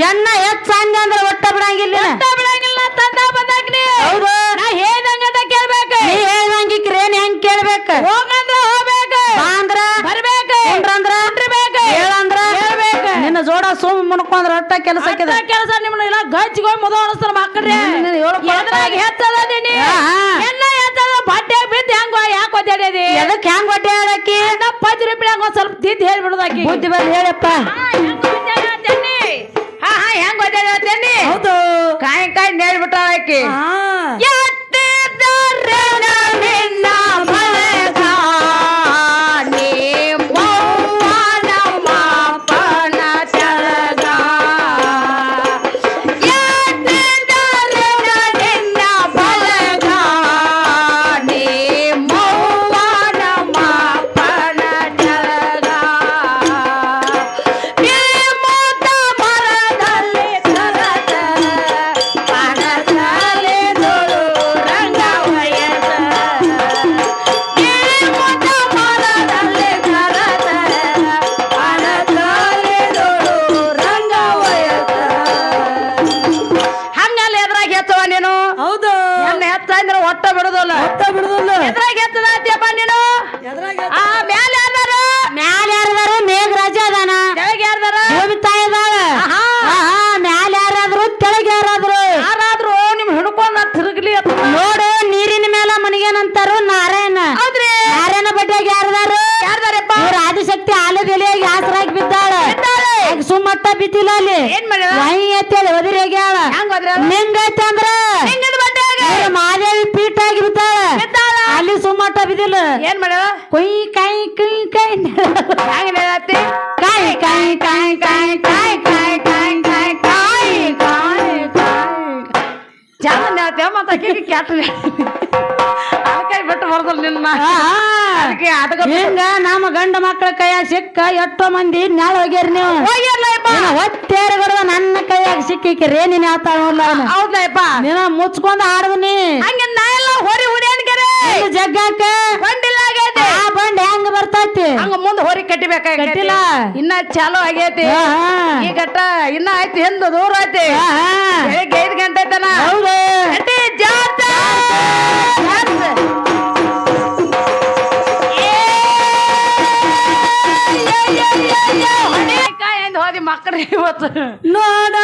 ಹೆಣ್ಣ ಎತ್ ಸಾಂಗ ಅಂದ್ರೆ ಒಟ್ಟ ಬಿಡಂಗಿಲ್ಲ. ಬಿಡಂಗಿಲ್ಲ ತಂದ ಬಂದಾಕ್ನಿ ಹೌದು. ನಾ ಹೇಳ್ದಂಗದ ಕೇಳ್ಬೇಕ. ನೀ ಹೇಳ್ದಂಗಿ ಏನ್ ಹೆಂಗ್ ಕೇಳ್ಬೇಕ? ಹೋಗಂದ್ರ ಹೋಗ್ಬೇಕು. ಅಂದ್ರ ಬರ್ಬೇಕ. ಅಂದ್ರ ಕುಂಡ್ರಬೇಕು. ಹೇಳಂದ್ರ ಹೇಳ್ಬೇಕು. ನಿನ್ನ ಜೋಡ ಸುಮ್ ಮುನ್ಕೊಂಡ್ರ ಒಟ್ಟ ಕೆಲಸ ಅಂತ ಕೆಲಸ ನಿಮ್ಮನ್ನ ಇಲ್ಲ ಗಚ್ಚಿಗೋಗಿ ಮುದ ಅನಿಸ್ತಾರ ಮಕ್ಕಳ್ರಿ. ಎದ್ರಾಗ ಹೆಚ್ಚದ ನೀನಿ ಹೆಣ್ಣ ಹೆಚ್ಚದ ಬಟ್ಟೆ ಬಿದ್ದು ಹೆಂಗ ಯಾಕೆ ಒದ್ದಾಡ್ಯದಿ ಎದಕ್ಕೆ ಹೆಂಗ್ ಹೇಳಕ್ಕಿ ಪಂಚ ರೂಪಾಯಿ ಒಂದ್ ಸ್ವಲ್ಪ ತಿದ್ದು ಹೇಳ್ಬಿಡುದಾಕಿ ಬುದ್ಧಿ ಬಂದು ಹೇಳಪ್ಪ. ಹೆಂಗ್ ಒದ್ದಾಡ್ತೀನಿ ಹೌದು. ಕಾಯಿ ಕಾಯಿ ನೇಳ್ಬಿಟ್ಟ ಆಕಿ. ಕೆಟ್ಟ ಅದಕ್ಕೆ ಬಿಟ್ಟು ಬರ್ದಲ್ ನಿನ್ನ. ಅದಕ್ಕೆ ಅದಕ್ಕೆ ಹಿಂಗ ನಮ್ಮ ಗಂಡ ಮಕ್ಕಳ ಕೈಯಾಗ ಸಿಕ್ಕ ಎಷ್ಟೋ ಮಂದಿ ನಾಳೆ ಹೋಗ್ಯಾರ ನೀವು. ಹೊತ್ತೇರ್ಗಡದ ನನ್ನ ಕೈಯಾಗ ಸಿಕ್ಕಿಕ್ಕೆ ನೀನ್ ಆತಾವಲ್ಲ ಹೌದಪ್ಪ ನೀನ ಮುಚ್ಕೊಂಡ್ ಆಡದ್ನಿ ಹಂಗ ನಾ ಎಲ್ಲ ಹೊರಿ ಹುಡಿಯನ್ಗೆರೆ ಜಗ್ಗಾಕ. ಕೊಂಡಿಲ್ಲ ಆಗೈತಿ. ಆ ಬಂಡ್ ಹೆಂಗ್ ಬರ್ತೈತಿ? ಹಂಗ ಮುಂದೆ ಹೊರಿ ಕಟ್ಟಿಬೇಕಾಗೈತಿ. ಕಟ್ಟಿಲ್ಲ. ಇನ್ನ ಚಾಲೋ ಆಗೈತಿ. ಈ ಗಟ್ಟ ಇನ್ನ ಆಯ್ತು ಹಿಂದ ದೂರ ಐತಿ. ಬೆಳಿಗ್ಗೆ ಐದು ಗಂಟೆ ತನ ಹೌದು. ಜಾತ ಮಕ್ಕಳು ಇವತ್ತು. ನೋಡ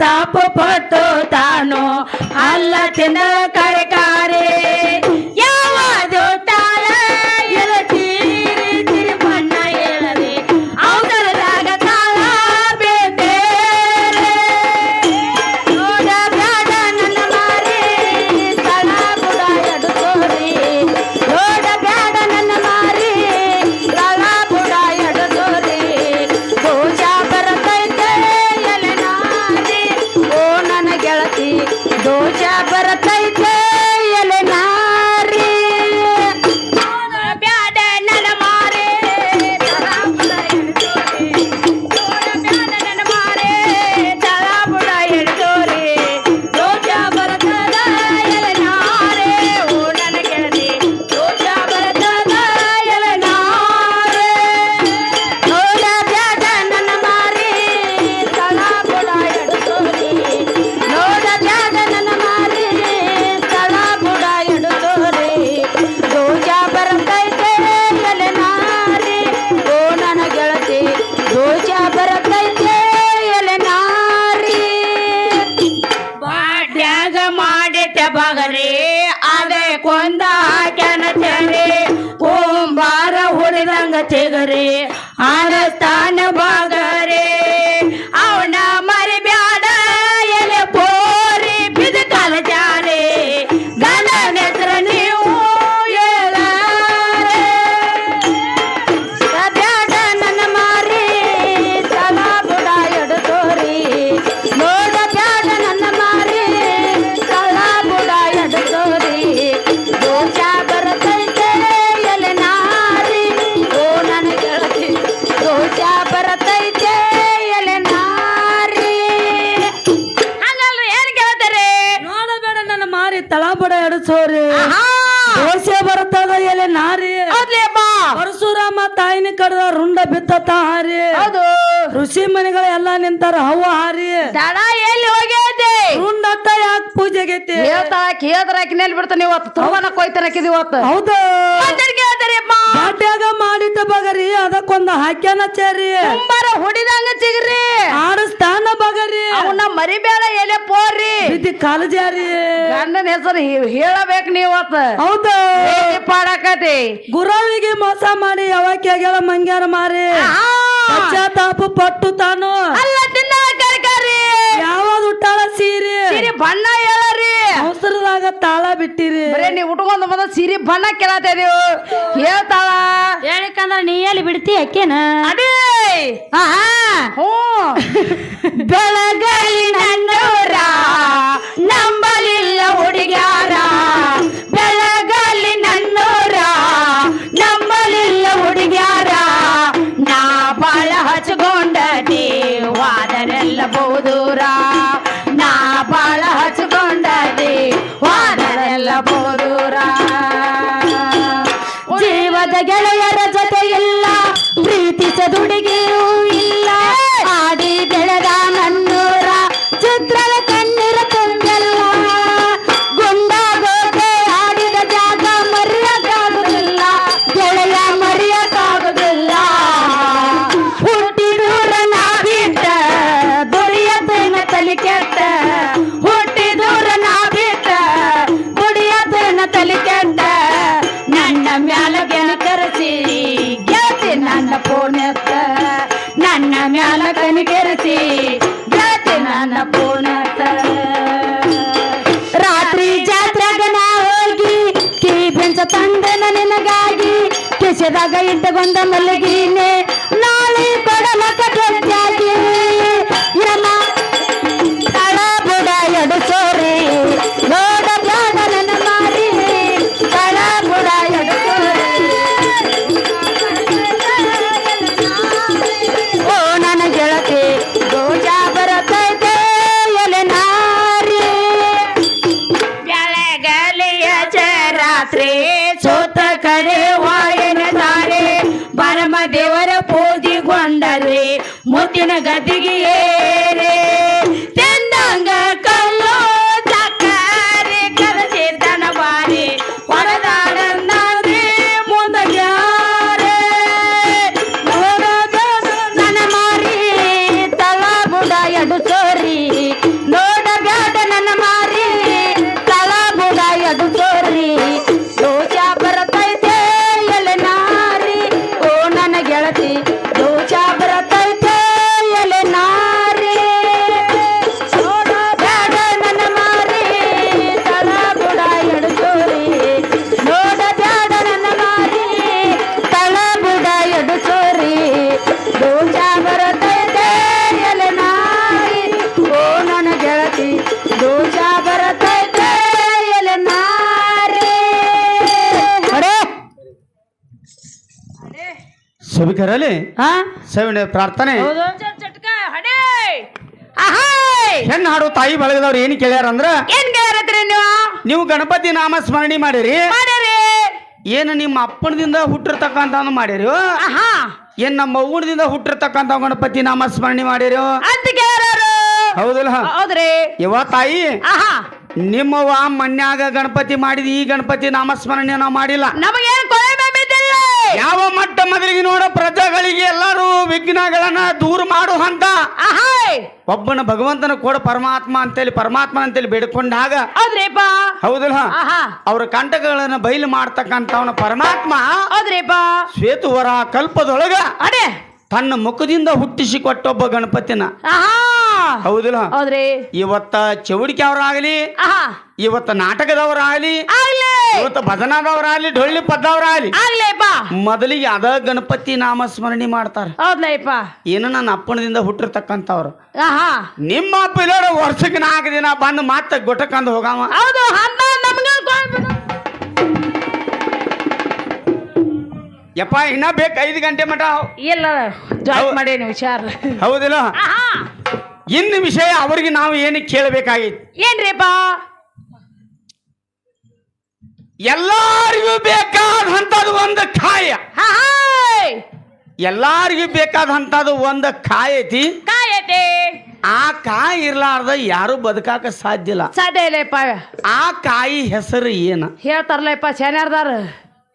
తాపు పట్టుతాను అల్ల తినక भारतान भाग ಪರಶುರಾಮ ತಾಯಿನ ಕರೆದ ರುಂಡ ಬಿತ್ತ ಹಾರಿ ಅದು ಋಷಿ ಮನೆಗಳೆಲ್ಲ ನಿಂತಾರ ಹವ ಹಾರಿ. ದಡ ಎಲ್ಲಿ ಹೋಗೈತೆ ರುಂಡ ಪೂಜೆ ಆಗೈತಿ. ಹೇಳ್ತಾಕಿ ಹೇಳ್ದ್ರಾಕಿ ನೆಲ್ ಬಿಡ್ತಾನೆ ಇವತ್ತು ತವನ ಕೊಯ್ತಾನಕಿದ್ ಇವತ್ತು? ಹೌದು. ಗಡ್ಡಾಗ ಮಾಡಿಟ್ಟ ಬಗರಿ ಅದಕ್ಕೊಂದು ಹಾಕ್ಯಾನ ಚೇರಿ. ತುಂಬಾರ ಹೊಡಿದಂಗ ಚಿಗ್ರಿ. ಆಡಸ್ತಾನ ಬಗರಿ. ಅವನ್ನ ಮರಿಬೇಡ ಎಲೆ ಪೋರಿ ಬಿದ್ದಿ ಕಾಲು ಜಾರಿ ಗಂಡನ ಹೆಸರು ಹೇಳಬೇಕು ನೀವು ಹೌದು. ಪಾಡಕತಿ ಗುರುವಿಗೆ ಮೋಸ ಮಾಡಿ ಯಾವಾಗ ಆಗ್ಯಾರ ಮಂಗ್ಯಾರ ಮಾರಿ. ಪಶ್ಚಾತ್ತಾಪ ಪಟ್ಟು ತಾನು. ಅಲ್ಲ ತಿನ್ನಕ ಯಾವಾಗ ಉಟ್ಟಾಳ ಸೀರೆ ಸೀರೆ ಬಣ್ಣ ಹೇಳರಿ ಅವಸರದಾಗ ತಾಳ ಬಿಟ್ಟಿರಿ ಬರೇ ನೀವು ಉಟ್ಕೊಂಡ್ ಬಂದ ಸೀರೆ ಬಣ್ಣ ಕೇಳತ್ತೇವು ಹೇಳ್ತಾಳ ಹೇಳಿಕಂದ್ರ ನೀ ಎಲ್ಲಿ ಬಿಡ್ತಿ ಅಕ್ಕೇನ ಅದೇ ಹಾ ಹ್ಞೂ ಬೆಳಗಲಿ ನನ್ನೂರ गदगी ಸಭಿಕರಲ್ಲಿ ಹಾ ಸವಿನ ಪ್ರಾರ್ಥನೆ. ಚಟ್ಕ ಹಡೆ ಹೆಣ್ಣು ಹಾಡು ತಾಯಿ ಬಳಗದವ್ರು ಏನ್ ಕೇಳ್ಯಾರ ಅಂದ್ರ? ಏನ್ ಕೇಳ್ಯಾರತ್ರಿ ನೀವು? ನೀವು ಗಣಪತಿ ನಾಮ ಸ್ಮರಣೆ ಮಾಡಿರಿ. ಮಾಡಿರಿ. ಏನು ನಿಮ್ಮ ಅಪ್ಪನದಿಂದ ಹುಟ್ಟಿರ್ತಕ್ಕಂಥ ಮಾಡಿರಿ? ಆಹಾ! ಏನ್ ನಮ್ಮ ಅವ್ವನದಿಂದ ಹುಟ್ಟಿರ್ತಕ್ಕಂಥ ಗಣಪತಿ ನಾಮ ಸ್ಮರಣೆ ಮಾಡಿರಿ? ಅಂತ ಹೌದಲ್ಲ? ಹೌದ್ರಿ. ಇವ ತಾಯಿ ಆಹಾ! ನಿಮ್ಮವ್ವ ಮನ್ಯಾಗ ಗಣಪತಿ ಮಾಡಿದ ಈ ಗಣಪತಿ ನಾಮಸ್ಮರಣೆ ನಾವು ಮಾಡಿಲ್ಲ. ಬಿದ್ದಿಲ್ಲ ಯಾವ ಮಟ್ಟ ಮೊದಲಿಗೆ ನೋಡ ಪ್ರಜೆಗಳಿಗೆ ಎಲ್ಲರೂ ವಿಘ್ನಗಳನ್ನ ದೂರ ಮಾಡುವಂತ ಒಬ್ಬನ ಭಗವಂತನ ಕೂಡ ಪರಮಾತ್ಮ ಅಂತೇಳಿ ಪರಮಾತ್ಮ ಅಂತೇಳಿ ಬೇಡ್ಕೊಂಡಾಗ ಬಾ ಹೌದಲ್ಲ? ಅವ್ರ ಕಂಟಕಗಳನ್ನ ಬಯಲು ಮಾಡ್ತಕ್ಕಂಥವನ ಪರಮಾತ್ಮ ಬಾ ಶ್ವೇತುವರ ಕಲ್ಪದೊಳಗ ಅಡೆ! ತನ್ನ ಮುಖದಿಂದ ಹುಟ್ಟಿಸಿ ಕೊಟ್ಟೊಬ್ಬ ಗಣಪತಿನ. ಆಹಾ! ಹೌದಿಲ್ಲ. ಹೌದ್ರಿ. ಇವತ್ತ ಚೌಡಿಕೆ ಅವರಾಗಲಿ ಆಹಾ. ಇವತ್ತ ನಾಟಕದವರಾಗಲಿ ಆಗ್ಲಿ. ಇವತ್ತ ಭಜನಾದವರಾಗಲಿ ಡೊಳ್ಳಿ ಪದ್ದವರಾಗಲಿ ಆಗ್ಲೇಪ್ಪ. ಮೊದಲಿಗೆ ಅದ ಗಣಪತಿ ನಾಮ ಸ್ಮರಣೆ ಮಾಡ್ತಾರ. ಹೌದ್ಲಪ್ಪ. ಏನು ನನ್ನ ಅಪ್ಪಣದಿಂದ ಹುಟ್ಟಿರ್ತಕ್ಕಂಥವ್ರು. ಆಹಾ. ನಿಮ್ಮ ಅಪ್ಪ ಇಲ್ಲೋಡ ವರ್ಷಕ್ಕೆ ನಾಲ್ಕು ದಿನ ಬಂದು ಮತ್ತೆ ಗೊಟ್ಟಕಂದ್ ಹೋಗಾವ? ಹೌದು ಅಂತ ಯಪ್ಪ ಇನ್ನ ಬೇಕು ಐದು ಗಂಟೆ ಮಟ ಇಲ್ಲ ಜಾಯಿನ್ ಹೌದ್. ಮಾಡೇನಿ ಹುಷಾರ್ ಹೌದಿಲ್ಲ? ಆಹಾ. ಇನ್ನು ವಿಷಯ ಅವರಿಗೆ ನಾವು ಏನು ಕೇಳಬೇಕಾಗಿತ್ತು? ಏನ್ರಿಪ್ಪ? ಎಲ್ಲಾರಿಗೂ ಬೇಕಾದಂಥದ್ದು ಒಂದು ಕಾಯ. ಎಲ್ಲಾರಿಗೂ ಬೇಕಾದಂಥದ್ದು ಒಂದು ಕಾಯ ಐತಿ ಕಾಯತಿ. ಆ ಕಾಯಿ ಇರ್ಲಾರ್ದ ಯಾರು ಬದುಕಾಕ ಸಾಧ್ಯ ಇಲ್ಲ. ಸಾಧ್ಯ ಇಲ್ಲಪ್ಪ. ಆ ಕಾಯಿ ಹೆಸರು ಏನ? ಹೇಳ್ತಾರಲ್ಲಪ್ಪ ಶಾನ್ಯಾರ್ದಾರ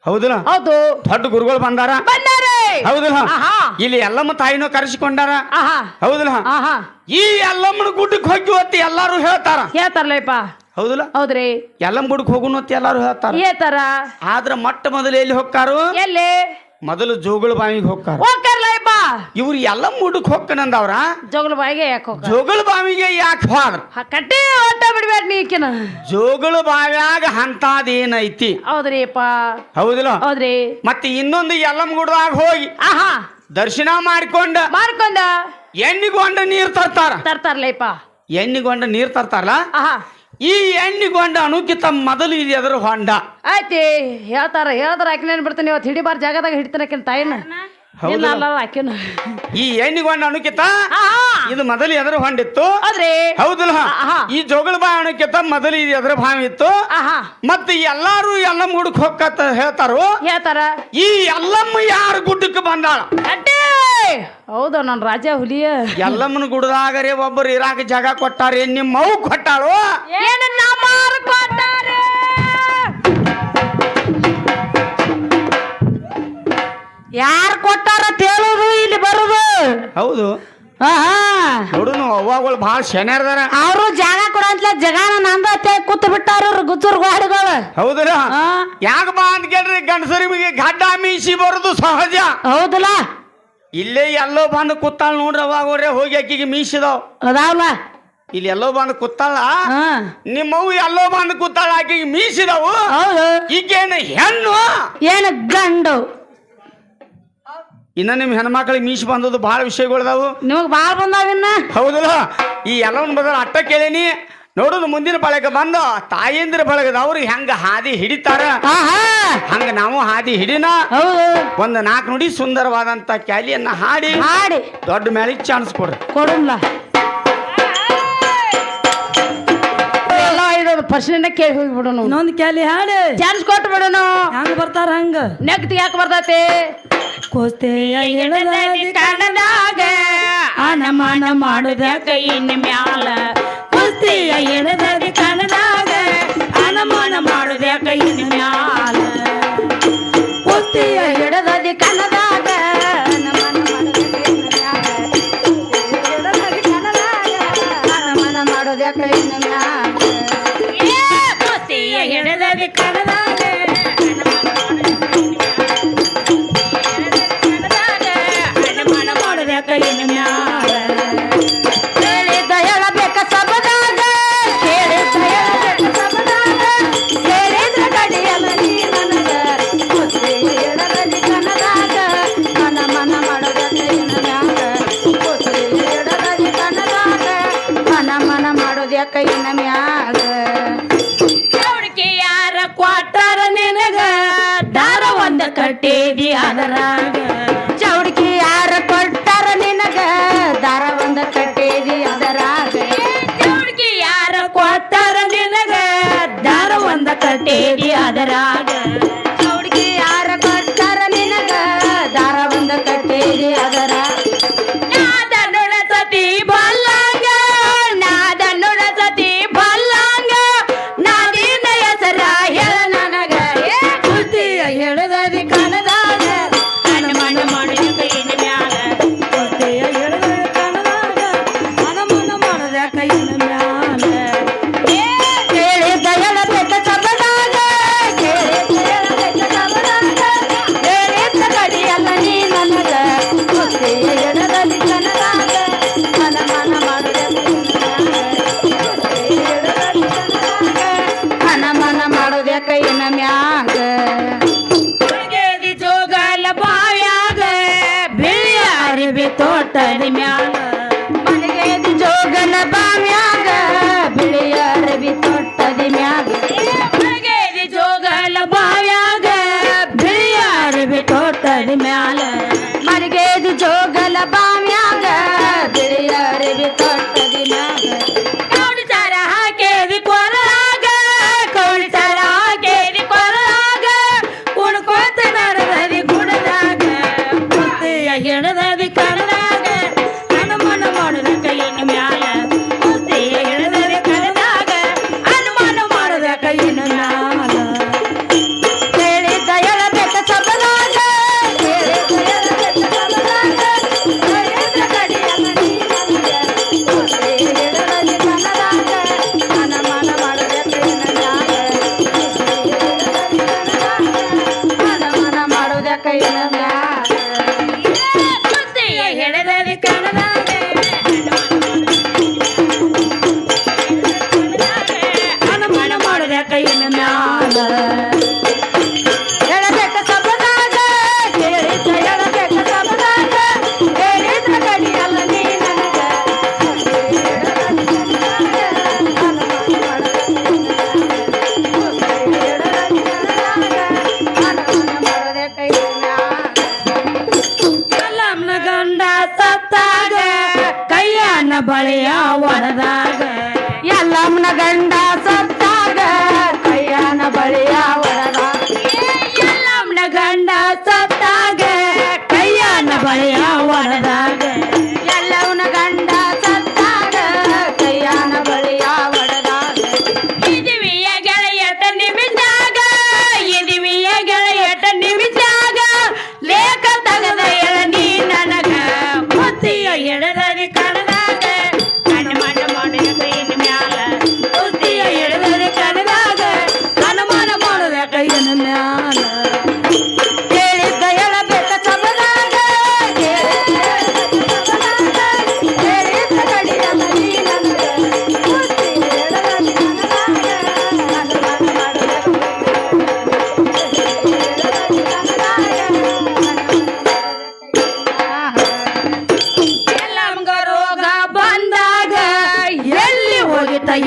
ಹೌದಿಲ್ಲ? ಹೌದು. ದೊಡ್ಡ ಗುರುಗಳು ಬಂದಾರ? ಬಂದಾರೆ. ಹೌದಿಲ್ಲ? ಇಲ್ಲಿ ಎಲ್ಲಮ್ಮ ತಾಯಿನೂ ಕರೆಸಿಕೊಂಡಾರ? ಹೌದಿಲ್ಲ? ಈ ಎಲ್ಲಮ್ಮನ ಗುಡ್ಡಕ್ಕೆ ಹೋಗಿ ಹೊತ್ತಿ ಎಲ್ಲಾರು ಹೇಳ್ತಾರ? ಹೇಳ್ತಾರಲ್ಲಪ್ಪ. ಹೌದಿಲ್ಲ? ಹೌದ್ರಿ. ಎಲ್ಲಮ್ಮ ಗುಡ್ಡಕ್ಕೆ ಹೋಗುನು ಹೊತ್ತಿ ಎಲ್ಲಾರು ಹೇಳ್ತಾರ? ಹೇಳ್ತಾರ. ಆದ್ರ ಮೊಟ್ಟ ಮೊದಲು ಎಲ್ಲಿ ಹೋಗ್ತಾರು? ಎಲ್ಲಿ? ಮೊದಲು ಜೋಗುಳ ಬಾವಿಗೆ ಹೋಗ್ತಾರ ಇವ್ರು ಎಲ್ಲಮ್ಮ ಹೊಕ್ಕ ಹೋಗ್ಕನಂದವ್ರ? ಜೋಗಲ ಬಾಯಿಗೆ ಯಾಕೆ ಹೋಗ ಜೋಗಳ ಬಾವಿಗೆ ಯಾಕೆ ಹೋದ್ರ ಕಟ್ಟಿ ಓಟ ಬಿಡ್ಬೇಡ ನೀಕಿನ ಜೋಗಳ ಬಾವ್ಯಾಗ ಅಂತದೇನೈತಿ ಹೌದ್ರಿಪ್ಪ ಹೌದಿಲ್ಲ? ಹೌದ್ರಿ. ಮತ್ತೆ ಇನ್ನೊಂದು ಎಲ್ಲಮ್ಮ ಗುಡ್ಡದಾಗ ಹೋಗಿ ಆಹಾ. ದರ್ಶನ ಮಾಡ್ಕೊಂಡ ಮಾಡ್ಕೊಂಡ? ಎಣ್ಣಿಗೊಂಡ ನೀರ್ ತರ್ತಾರ. ತರ್ತಾರಲ್ಲಪ್ಪ ಎಣ್ಣಿಗೊಂಡ ನೀರ್ ತರ್ತಾರಲ್ಲ? ಆಹಾ. ಈ ಎಣ್ಣಿಗೊಂಡ ಅನುಕಿತ ಮೊದಲು ಇದು ಅದರ ಹೊಂಡ ಆಯ್ತಿ ಹೇಳ್ತಾರ ಹೇಳ್ತಾರ ಆಕಿನೇನ್ ಬಿಡ್ತೀನಿ ಇವತ್ತು ಹಿಡಿಬಾರ ಜಾಗದಾಗ ಹಿಡಿತಾನ ಆಕಿನ ತಾಯಿನ ಅಲ್ಲ ಆಕಿನ. ಈ ಎಣ್ಣಿಗೊಂಡ ಅಣುಕಿತ ಇದು ಮೊದಲು ಎದ್ರ ಹೊಂಡಿತ್ತು. ಹೌದಲ್ಲ. ಈ ಜೋಗಳ ಬಾಯಿ ಅಣುಕಿತ ಮೊದಲು ಇದು ಎದ್ರ ಬಾವಿ ಇತ್ತು. ಮತ್ತೆ ಎಲ್ಲಾರು ಎಲ್ಲಮ್ಮ ಹುಡುಕ್ ಹೋಗತ್ತ ಹೇಳ್ತಾರು. ಹೇಳ್ತಾರ. ಈ ಎಲ್ಲಮ್ಮ ಯಾರು ಗುಡ್ಡಕ್ಕೆ ಬಂದಾಳ? ಅಡ್ಡಿ! ಹೌದು ನನ್ನ ರಾಜ ಹುಲಿಯ. ಎಲ್ಲಮ್ಮನ ಗುಡ್ದಾಗರೆ ಒಬ್ಬರು ಇರಾಕ ಜಾಗ ಕೊಟ್ಟಾರೆ ನಿಮ್ಮ ಮಗು ಕೊಟ್ಟಾಳು ಏನನ್ನ ಹೌದು. ನೋಡುನು ಅವ್ವಾಗಳು ಭಾಳ ಶನಿಯಾರ್ದಾರ ಅವರು ಜಾಗ ಕೊಡಂತಲ ಜಗಾನ ನಂದ ಕೂತ್ ಬಿಟ್ಟಾರ ಗುಜುರ್ ಗಾಡಿಗಳು. ಹೌದಲ್ಲ? ಯಾಕ ಬಾ ಅಂತ ಕೇಳ್ರಿ ಗಂಡಸರಿಗೆ ಗಡ್ಡ ಮೀಸಿ ಬರೋದು ಸಹಜ. ಹೌದಲ್ಲ? ಇಲ್ಲೇ ಎಲ್ಲೋ ಬಂದು ಕೂತಾಳ ನೋಡ್ರಿ ಅವಾಗೋರೆ ಹೋಗಿ ಆಕಿಗೆ ಮೀಸಿದಾವ್. ಅದಾವಲ್ಲ ಇಲ್ಲಿ ಎಲ್ಲೋ ಬಂದು ಕೂತಾಳ. ನಿಮ್ಮವು ಎಲ್ಲೋ ಬಂದು ಕೂತಾಳ ಆಕಿಗೆ ಮೀಸಿದವು. ಈಗೇನು ಹೆಣ್ಣು? ಏನು ಗಂಡು? ಇನ್ನ ನಿಮ್ ಹೆಣ್ಮಕ್ಳಿಗೆ ಮೀಸ್ ಬಂದದ್ದು ಭಾಳ ವಿಷಯಗಳದಾವು ನಿಮಗ್ ಬಾಳ ಬಂದಾವಿನ್ನ ಹೌದಲ್ಲ? ಈ ಎಲ್ಲವನ್ನ ಬದಲು ಅಟ್ಟ ಕೇಳೀನಿ. ನೋಡುದು ಮುಂದಿನ ಬಳಗ ಬಂದು ತಾಯಂದಿರ ಬಳಗದವ್ರು ಹೆಂಗ ಹಾದಿ ಹಿಡಿತಾರ? ಆಹಾ! ಹಂಗ ನಾವು ಹಾದಿ ಹಿಡಿನ? ಹೌದು. ಒಂದು ನಾಲ್ಕು ನುಡಿ ಸುಂದರವಾದಂತ ಕ್ಯಾಲಿಯನ್ನ ಹಾಡಿ. ಹಾಡಿ. ದೊಡ್ಡ ಮೇಲೆ ಚಾನ್ಸ್ ಕೊಡ್ರಿ ಕೊಡಲ್ಲ ಎಲ್ಲ ಕೇಳಿ ಹೋಗಿ ಬಿಡು ಇನ್ನೊಂದು ಕ್ಯಾಲಿ ಹಾಡಿ. ಚಾನ್ಸ್ ಕೊಟ್ಟು ಬಿಡೋಣ ಹಂಗ ಬರ್ತಾರ ಹಂಗ? ನೆಕ್ಸ್ಟ್ ಯಾಕೆ ಬರ್ತೈತಿ? ಕೋಸ್ತೆಯ ಎಳದಾಗಿ ಕಣದಾಗ ಅನಮಾನ ಮಾಡುದ್ಯಾಕ ಇನ್ ಮ್ಯಾಲ ಕೋಸ್ತೆಯ ಎಳದಾಗಿ ಕಣದಾಗ ಅನಮಾನ ಮಾಡುದ್ಯಾಕ ಇನ್ ಮ್ಯಾಲ ಕೋಸ್ತೆಯ ಹಿಡದದಿ ಕಣದಾಗ ನಮನ ಮಾಡದಕ್ಕೆ ಮ್ಯಾಲ. ಹಿಡದದಿ ಕಣದಾಗ ನಮನ ಮಾಡೋದ್ಯಾಕ ಇನ್ ಮ್ಯಾಲ. ಕೋಸ್ತೆಯ ಎಳದಾಗಿ ಕಣದಾಗ Vladimir. 啊。啦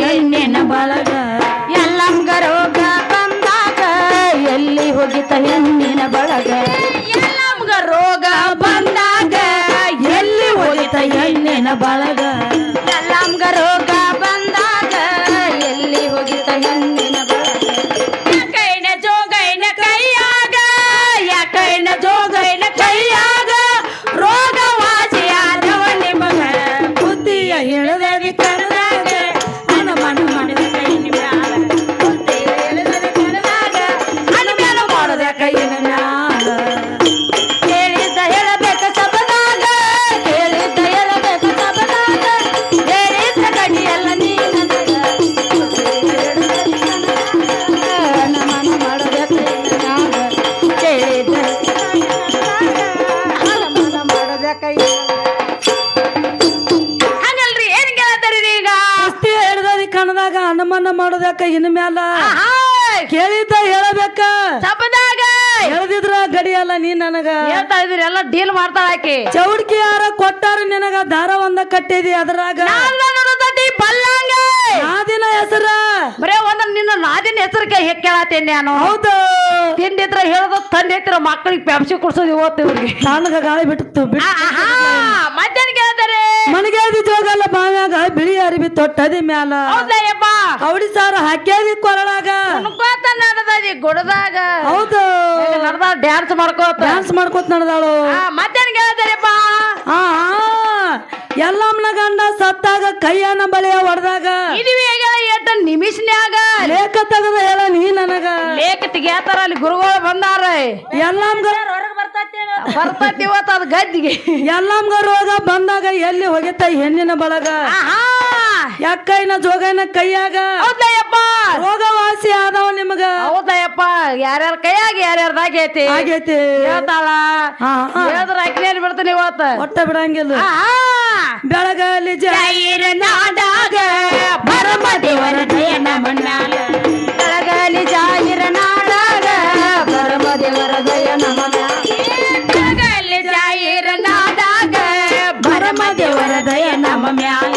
ಹೋಗಿತ ಬಳಗ ಎಲ್ಲಂಗ ರೋಗ ಬಂದಾಗ ಎಲ್ಲಿ ಹೋಗಿತ ಹೆಣ್ಣಿನ ಬಳಗ? ಎಲ್ಲಂಗ ರೋಗ ಬಂದಾಗ ಎಲ್ಲಿ ಹೋಗಿತ ಹೆಣ್ಣಿನ ಬಳಗ? ಇನ್ ಮ್ಯಾಲ ಕೇಳಿದ್ದ ಹೇಳಬೇಕ. ತಪ್ಪದಾಗ! ಹೇಳ್ದಿದ್ರ ಗಡಿಯಲ್ಲ ನೀ ನನಗ. ಹೇಳ್ತಾ ಇದ್ರಿ ಎಲ್ಲ ಡೀಲ್ ಮಾಡ್ತಾಳ ಆಕಿ ಚೌಡ್ಕಿ ಯಾರ ಕೊಟ್ಟಾರ ನಿನಗ ದಾರ ಒಂದ ಕಟ್ಟಿದಿ ಅದ್ರಾಗ? ಬಲ್ಲಂಗ ನಾದಿನ ಹೆಸರ. ಬರೇ ಒಂದ ನಿನ್ನ ನಾದಿನ ಹೆಸರು ಕೇಳತ್ತೇನೆ ನಾನು. ಹೌದು. ತಿಂದಿದ್ರ ಹೇಳದ ತಂದೆ ಹತ್ತಿರ ಮಕ್ಕಳಿಗೆ ಪೆಪ್ಸಿ ಕುಡ್ಸೋದು ಇವತ್ತು ನನಗ ಗಾಳಿ ಬಿಟ್ಟು ಮತ್ತೇನ್ ಕೇಳ್ತಾರೆ? ಮನಗೇದಿ ಜೋಗಲ್ಲ ಬಾವ್ಯಾಗ ಬಿಳಿ ಅರಿವಿ ತೊಟ್ಟದಿ ಮ್ಯಾಲ. ಹೌದಾ ಯಪ್ಪ ಕವಡಿ ಸಾರ ಹಾಕ್ಯಾವಿ ಕೊರಳಾಗ. ಕುಣ್ಕೋತ ನಡದಿ ಗುಡದಾಗ. ಹೌದು. ನಡ್ದಾಳ ಡ್ಯಾನ್ಸ್ ಮಾಡ್ಕೋತ. ಡ್ಯಾನ್ಸ್ ಮಾಡ್ಕೋತ ನಡ್ದಾಳು. ಮತ್ತೇನ್ ಕೇಳ್ತಾರಪ್ಪ? ಹಾ ಎಲ್ಲಮ್ಮನ ಗಂಡ ಸತ್ತಾಗ ಕೈಯನ್ನ ಬಲೆಯ ಹೊಡೆದಾಗ ಎಟ್ಟ ನಿಮಿಷನ್ಯಾಗ? ಲೇಖ ತೆಗೆದ ಹೇಳ ನೀ ನನಗ. ಲೇಖ ತೆಗಿಯಾತಾರ ಅಲ್ಲಿ ಗುರುಗಳು ಬಂದಾರ. ಎಲ್ಲಮ್ಗ ಬರ್ತೈತಿ ಇವತ್ತು ಅದು ಗದ್ದಿಗೆ. ಎಲ್ಲಮ್ಗ ರೋಗ ಬಂದಾಗ ಎಲ್ಲಿ ಹೋಗಿತ್ತ ಹೆಣ್ಣಿನ ಬಳಗ? ಆಹಾ! ಯಾಕೈನ ಜೋಗೈನ ಕೈಯಾಗ. ಹೌದಯ್ಯಪ್ಪ! ರೋಗ ವಾಸಿ ಆದವ ನಿಮಗ. ಹೌದಯ್ಯಪ್ಪ! ಯಾರ್ಯಾರ ಕೈಯಾಗ ಯಾರ್ಯಾರ್ದಾಗ ಐತಿ ಆಗೈತಿ ಹೇಳ್ತಾಳ. ಹೇಳಿದ್ರ ಅಕ್ನೇಲಿ ಬಿಡ್ತೀನಿ ಇವತ್ತು ಒಟ್ಟ ಬಿಡಂಗಿಲ್ಲ. ಬೆಳಗಲಿ ಜೈರ ನಾಡಾಗ ಪರಮ ದೇವರ ದಯನ ಮಣ್ಣಾಗ. ಬೆಳಗಲಿ ಜಾಹಿರ ನಾಡಾಗ ಪರಮ ದೇವರ ದಯನ ಬೆಳಗಲಿ ಜಾಹಿರ ನಾಡಾಗ ಪರಮ ದೇವರ ದಯ ನಮ್ಮ ಮ್ಯಾಲ